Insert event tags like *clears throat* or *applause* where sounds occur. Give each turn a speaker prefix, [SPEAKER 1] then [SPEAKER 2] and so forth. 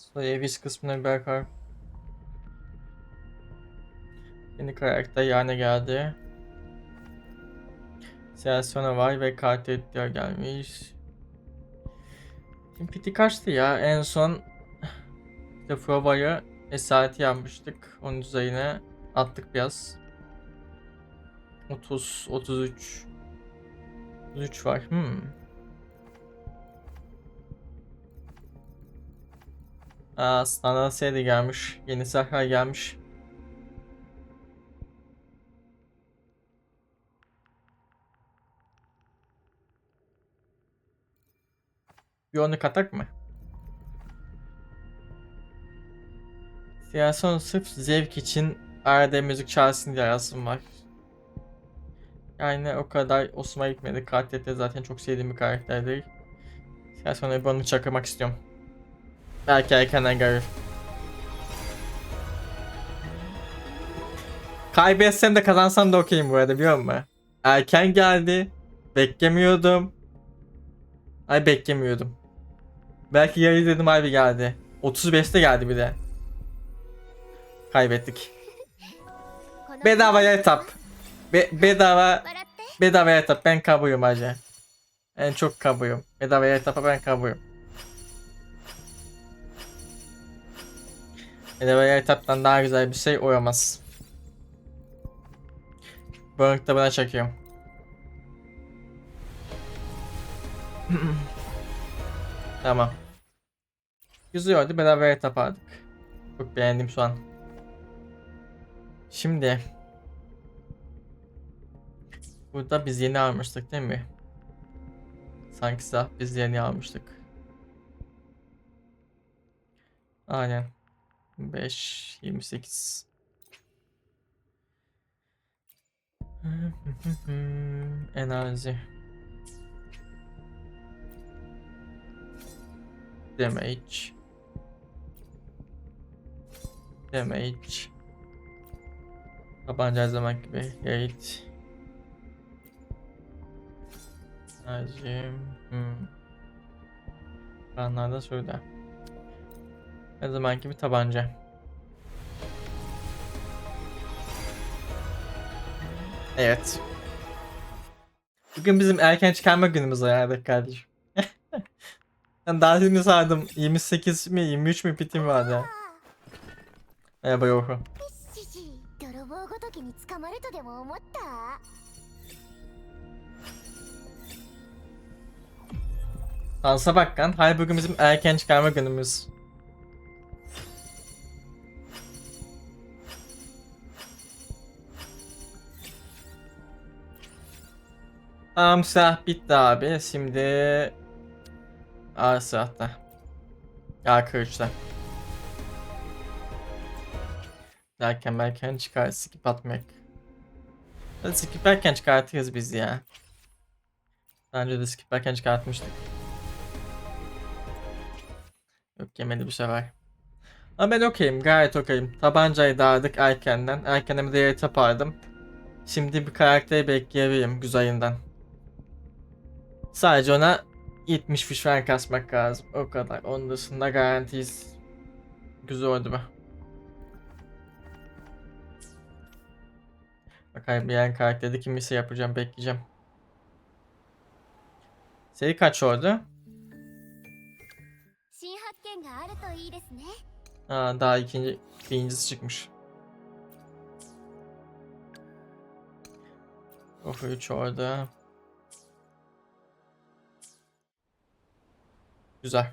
[SPEAKER 1] Soyavis kısmına bir bakar. Yeni karakter yani geldi. Selasyona var ve karakter gelmiş. Şimdi piti kaçtı ya? En son işte provayı esareti yapmıştık. Onun üzerine attık biraz. 30, 33. 33 var. Hmm. Aa, seri gelmiş. Yeni silahlar gelmiş. Bir onu katak mı? Siyason sırf zevk için arada müzik çalsın diye yazım var. Yani o kadar Osman'a gitmedi. KTT zaten çok sevdiğim bir karakter değil. Siyason'a bir onu çakırmak istiyorum. Okay, can I? Kaybetsem de kazansam da okeyim bu arada biliyor musun? Erken geldi. Beklemiyordum. Ay beklemiyordum. Belki yarı dedim abi geldi. 35'te geldi bir de. Kaybettik. Bedava etap. Be bedava bedava etap. Ben kabuyum acı. En çok kabuyum. Bedava etapa ben kabuyum. Bedava etaptan daha güzel bir şey olamaz. Bu örnekte buna çekiyorum. *clears throat* tamam. Güzel oldu. Bedava etap aldık. Çok beğendim şu an. Şimdi Burada biz yeni almıştık değil mi? Sanki silah biz yeni almıştık. Aynen. 5 28 Enerji. Damage. Damage. Tabanca zaman gibi. Gate. Enerji. Hmm. Kanlarda şurada ne zamanki bir tabanca. Evet. Bugün bizim erken çıkarma günümüz herhalde kardeşim. *laughs* ben daha dün sardım. 28 mi 23 mi bitim vardı. Ya. Merhaba Yohu. Dansa bak lan. Hayır bugün bizim erken çıkarma günümüz. Tamam silah bitti abi. Şimdi ağır silahta. Ağır kılıçta. Derken erken çıkar skip atmak. Hadi skip erken çıkartırız biz ya. Daha önce de skip erken çıkartmıştık. Yok yemedi bir şey var. Ama ben okeyim gayet okeyim. Tabancayı dağıdık erkenden. Erkenden bir de yere tapardım. Şimdi bir karakteri bekleyebilirim güzelinden. Sadece ona 70 fişven kasmak lazım. O kadar. Onun dışında garantiyiz. Güzel oldu be. Bakayım bir yan karakterde kimisi şey yapacağım. Bekleyeceğim. Seri kaç oldu? Aa, daha ikinci, ikincisi çıkmış. Of 3 orada. Güzel.